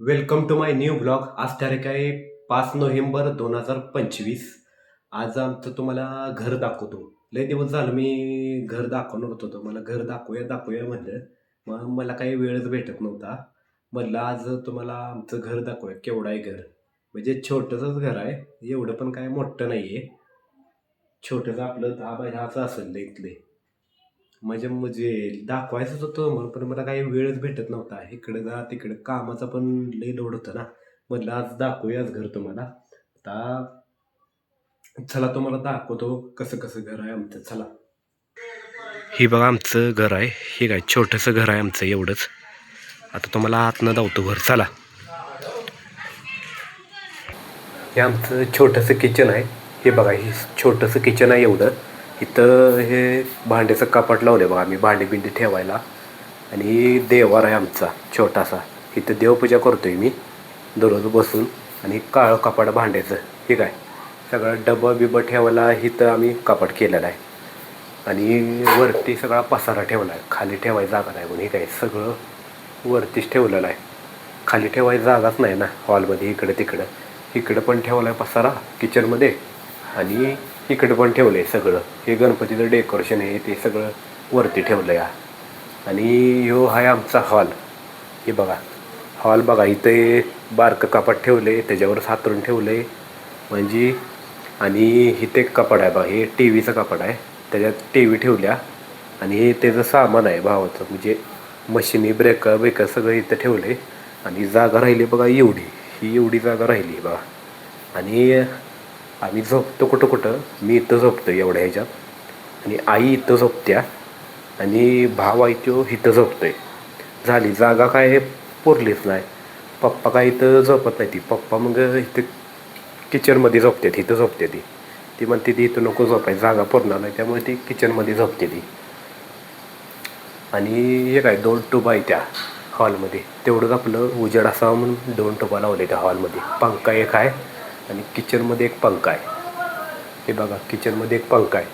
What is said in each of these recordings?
Welcome to my new blog आज तारीख आहे पाच नोव्हेंबर दोन हजार पंचवीस. आज आमचं तुम्हाला घर दाखवतो. लय दिवस झालं मी घर दाखवणार होतो मला घर दाखवूया दाखवूया म्हणलं. मग मला काही वेळच भेटत नव्हता. म्हणलं आज तुम्हाला आमचं घर दाखवूया केवढं आहे घर. म्हणजे छोटंसंच घर आहे. एवढं पण काय मोठं नाही आहे छोटंसं आपलं दहा बाय दहाचं असेल इथले. म्हणजे म्हणजे दाखवायचंच होतं म्हणून पण मला काही वेळच भेटत नव्हता. इकडे जा तिकडे कामाचा पण लय लोड होता ना. म्हटलं आज दाखवूयाच घर तुम्हाला. आता चला तुम्हाला दाखवतो कसं कसं घर आहे आमचं. चला. हे बघा आमचं घर आहे. हे काय छोटंसं घर आहे आमचं एवढंच. आता तुम्हाला आतनं धावतो घर. चला. हे आमचं छोटंसं किचन आहे. हे बघा हे छोटंसं किचन आहे एवढं. इथं हे भांड्याचं कपाट लावलं बघा आम्ही भांडी बिंडी ठेवायला. आणि देवार आहे आमचा छोटासा. इथं देवपूजा करतो आहे मी दररोज बसून. आणि काळं कपाट भांड्याचं ठीक आहे सगळं डबं बिबं ठेवायला इथं आम्ही कपाट केलेलं आहे. आणि वरती सगळा पसारा ठेवला आहे खाली ठेवायची जागा नाही म्हणून हे काय? सगळं वरतीच ठेवलेलं आहे. खाली ठेवायची जागाच नाही ना हॉलमध्ये इकडं तिकडं. इकडं पण ठेवला आहे पसारा किचनमध्ये आणि इकडं पण ठेवलं आहे सगळं. हे गणपतीचं डेकोरेशन आहे ते सगळं वरती ठेवलं आहे आणि ह्यो आहे आमचा हॉल हे बघा. हॉल बघा इथे बारकं कपाट ठेवलं आहे त्याच्यावर सातरून ठेवलं आहे म्हणजे आणि इथे एक कपाट आहे बघा हे टी व्हीचं कपाट आहे. त्याच्यात टी व्ही ठेवल्या. आणि हे त्याचं सामान आहे भावाचं म्हणजे मशिनी ब्रेकर ब्रेकर सगळं इथं ठेवलं आहे आणि जागा राहिली बघा एवढी. ही एवढी जागा राहिली बघा. आणि आम्ही झोपतो कुठं कुठं मी इथं झोपतो एवढ्या ह्याच्यात. आणि आई इथं झोपत्या आणि भाव आहे तो इथं झोपतोय. झाली जागा काय हे पुरलीच नाही. पप्पा काय इथं झोपत नाही ती. पप्पा मग इथं किचनमध्ये झोपते इथं झोपते ती. ती म्हणते ती इथं नको झोपाय जागा पुरणार नाही. त्यामुळे ती किचनमध्ये झोपते ती. आणि हे काय दोन टूब आहे त्या हॉलमध्ये. तेवढंच आपलं उजेड असावं म्हणून दोन टुबा लावले त्या हॉलमध्ये. पंखा एक आहे. आणि किचनमध्ये एक पंखा आहे. हे बघा किचनमध्ये एक पंखा आहे.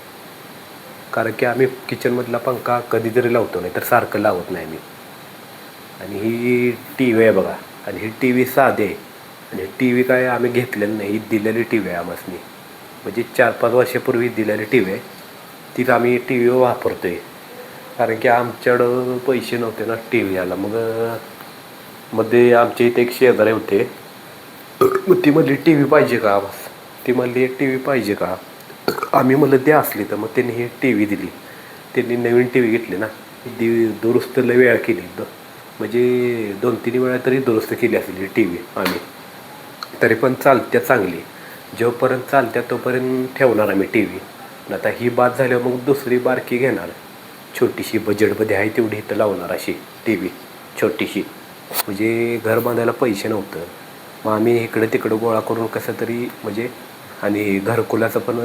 कारण की आम्ही किचनमधला पंखा कधीतरी लावतो नाही तर सारखं लावत नाही मी. आणि ही टी व्ही आहे बघा. आणि ही टी व्ही साधे आहे. आणि टी व्ही काय आम्ही घेतलेलं नाही ही दिलेली टी व्ही आहे आम्हाला म्हणजे चार पाच वर्षापूर्वी दिलेली टी व्ही आहे. तीच आम्ही टी व्ही वापरतो आहे कारण की आमच्याकडं पैसे नव्हते ना टी व्ही आला मग मध्ये आमच्या इथे एक शेजारी होते. मग ती म्हणली टी व्ही पाहिजे का बस ती म्हणली टी व्ही पाहिजे का? आम्ही म्हणलं द्या असली तर. मग त्यांनी ही टी व्ही दिली. त्यांनी नवीन टी व्ही घेतली ना. ती दुरुस्त लय वेळा केली. द म्हणजे दोन तीन वेळा तरी दुरुस्त केली असेल ही टी व्ही आम्ही. तरी पण चालत्या चांगली. जोपर्यंत चालत्या तोपर्यंत ठेवणार आम्ही टी व्ही आता ही बाद झाल्यावर मग दुसरी बारकी घेणार. छोटीशी बजेटमध्ये आहे तेवढी इथं लावणार अशी टी व्ही छोटीशी. म्हणजे घर बांधायला पैसे नव्हतं. मग आम्ही इकडं तिकडं गोळा करून कसं तरी म्हणजे आणि घरकुलाचं पण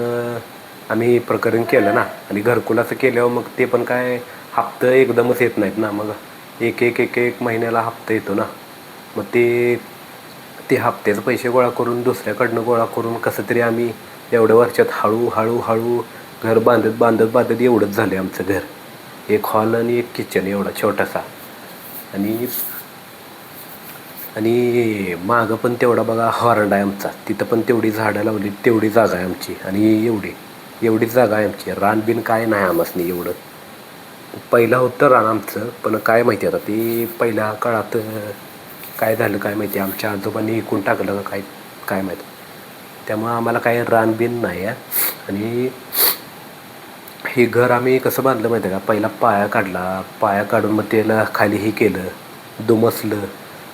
आम्ही प्रकरण केलं ना. आणि घरकुलाचं केल्यावर मग ते पण काय हप्तं एकदमच येत नाहीत ना. मग एक एक एक एक महिन्याला हप्ता येतो ना. मग ते ते हप्त्याचे पैसे गोळा करून दुसऱ्याकडनं गोळा करून कसं तरी आम्ही एवढ्या वर्षात हळूहळू हळू हळू घर बांधत बांधत बांधत एवढंच झालं आमचं घर. एक हॉल आणि एक किचन एवढा छोटासा. आणि आणि मागं पण तेवढा बघा हॉर्ड आहे आमचा. तिथं पण तेवढी झाडं लावली तेवढी जागा आहे आमची. आणि एवढी एवढीच जागा आहे आमची. रानबीन काय नाही आमसनी एवढं. पहिलं होतं रान आमचं पण काय माहिती आता ते पहिल्या काळात काय झालं काय माहिती. आमच्या आजोबांनी इकून टाकलं काय काय माहिती. त्यामुळं आम्हाला काय रानबीन नाही आहे. आणि हे घर आम्ही कसं बांधलं माहिती आहे का? पहिला पाया काढला. पाया काढून मग त्याला खाली हे केलं. दुमसलं.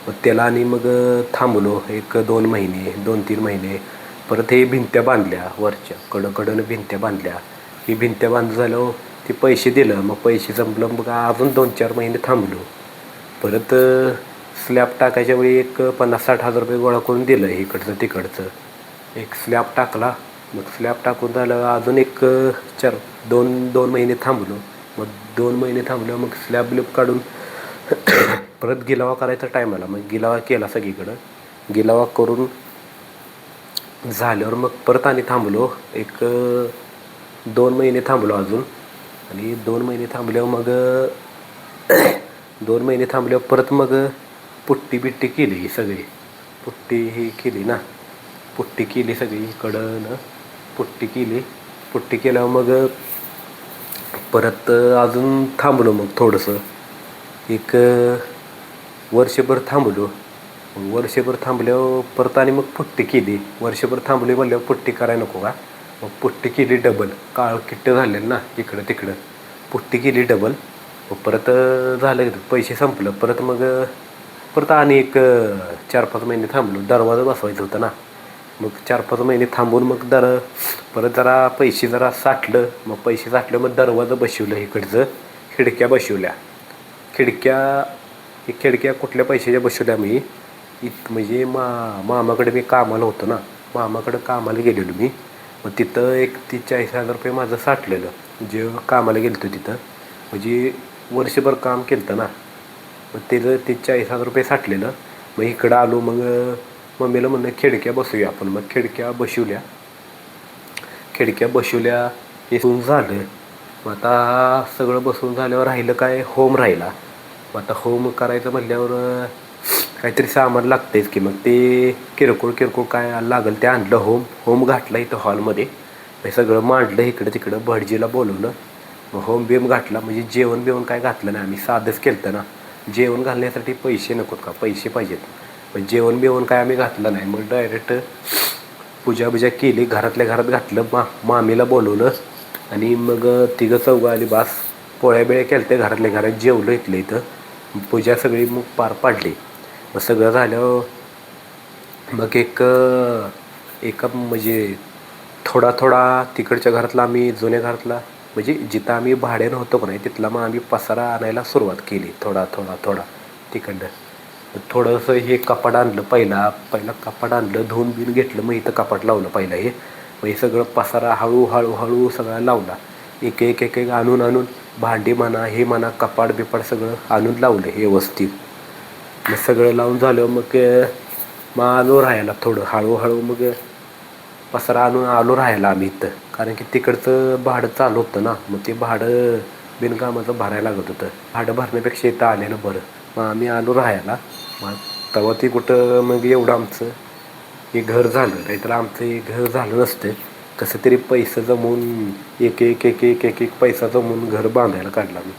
मग त्याला आणि मग थांबलो एक दोन महिने दोन तीन महिने. परत हे भिंत्या बांधल्या वरच्या कडं कडनं भिंत्या बांधल्या. ही भिंत्या बांध झाल्यावर ते पैसे दिलं. मग पैसे जमलं मग अजून दोन चार महिने थांबलो. परत स्लॅब टाकायच्या वेळी एक पन्नास साठ हजार रुपये गोळा करून दिलं इकडचं तिकडचं. एक स्लॅब टाकला. मग स्लॅब टाकून झालं अजून एक चार दोन दोन महिने थांबलो. मग दोन महिने थांबलो मग स्लॅब बिलॅब काढून परत गिलावा करायचा टाईम आला. मग गिलावा केला सगळीकडं. गिलावा करून झाल्यावर मग परत आणि थांबलो. एक दोन महिने थांबलो अजून. आणि दोन महिने थांबल्यावर मग दोन महिने थांबल्यावर परत मग पुट्टी बिट्टी केली ही सगळी. पुट्टी ही केली ना. पुट्टी केली सगळी इकडं ना पुट्टी केली. पुट्टी केल्यावर मग परत अजून थांबलो मग थोडंसं. एक वर्षभर थांबलो. वर्षभर थांबल्यावर परत आणि मग पुट्टी केली. वर्षभर थांबले म्हणल्यावर पुट्टी करायला नको का? मग पुट्टी केली डबल काळ किट्ट झालेलं ना इकडं तिकडं. पुट्टी केली डबल मग परत झालं पैसे संपलं. परत मग परत आणि एक चार पाच महिने थांबलो. दरवाजा बसवायचा होता ना. मग चार पाच महिने थांबून मग दर परत जरा पैसे जरा साठलं. मग पैसे साठलं मग दरवाजा बसवलं इकडचं. खिडक्या बसवल्या. खिडक्या की खिडक्या कुठल्या पैशाच्या बसवल्या मी. इत म्हणजे मा मामाकडे मी कामाला होतो ना. मामाकडं कामाला गेलेलो मी. मग तिथं एक तीस चाळीस हजार रुपये माझं साठलेलं. जे कामाला गेलो होतो तिथं. म्हणजे वर्षभर काम केलं ना. मग त्याचं ते चाळीस हजार रुपये साठलेलं. मग इकडं आलो मग मम्मीला म्हणणं खिडक्या बसूया आपण. मग खिडक्या बसवल्या. खिडक्या बसवल्या हे झालं. मग आता सगळं बसून झाल्यावर राहिलं काय? होम राहिला. आता होम करायचं म्हटल्यावर काहीतरी सामान लागतेच की मग ते किरकोळ किरकोळ काय लागेल ते आणलं होम होम घातलं इथं हॉलमध्ये. सगळं मांडलं इकडं तिकडं भटजीला बोलवलं. मग होम बिम घातला म्हणजे जेवण बिवण काय घातलं नाही आम्ही साधंच केलं ना. जेवण घालण्यासाठी पैसे नकोत का? पैसे पाहिजेत. पण जेवण बिवण काय आम्ही घातलं नाही. मग डायरेक्ट पूजा बिजा केली घरातल्या घरात घातलं मा मामीला बोलवलं. आणि मग तिघं चौघं आली बास पोळ्या बिळ्या केल्या त्या घरातल्या घरात जेवलं इथलं इथं. पूजा सगळी मग पार पाडली. मग सगळं झाल्यावर मग एक एका म्हणजे थोडा थोडा तिकडच्या घरातला आम्ही जुन्या घरातला म्हणजे जिथं आम्ही भाड्यानं होतो का नाही तिथला मग आम्ही पसारा आणायला सुरुवात केली थोडा थोडा थोडा तिकडं मग थोडंसं हे कपाट आणलं पहिला पहिला कपाट आणलं धुवून बिन घेतलं मग इथं कपाट लावलं पहिलं हे. मग हे सगळं पसारा हळू हळू हळू सगळा लावला. एक एक एक एक आणून आणून भांडी म्हणा हे म्हणा कपाट बिपाड सगळं आणून लावलं हे व्यवस्थित. मग सगळं लावून झालं मग मग आलो राहायला थोडं. हळूहळू मग पसरा आणून आलो राहायला आम्ही इथं. कारण की तिकडचं भाडं चालू होतं ना. मग ते भाडं बिनकामाचं भरायला लागत होतं. भाडं भरण्यापेक्षा इथं आलेलं बरं. मग आम्ही आलो राहायला. मग तेव्हा ती कुठं मग एवढं आमचं हे घर झालं. नाहीतर आमचं हे घर झालं नसतं. कसं तरी पैसा जमवून एक एक एक एक एक एक पैसा जमवून घर बांधायला काढला मी.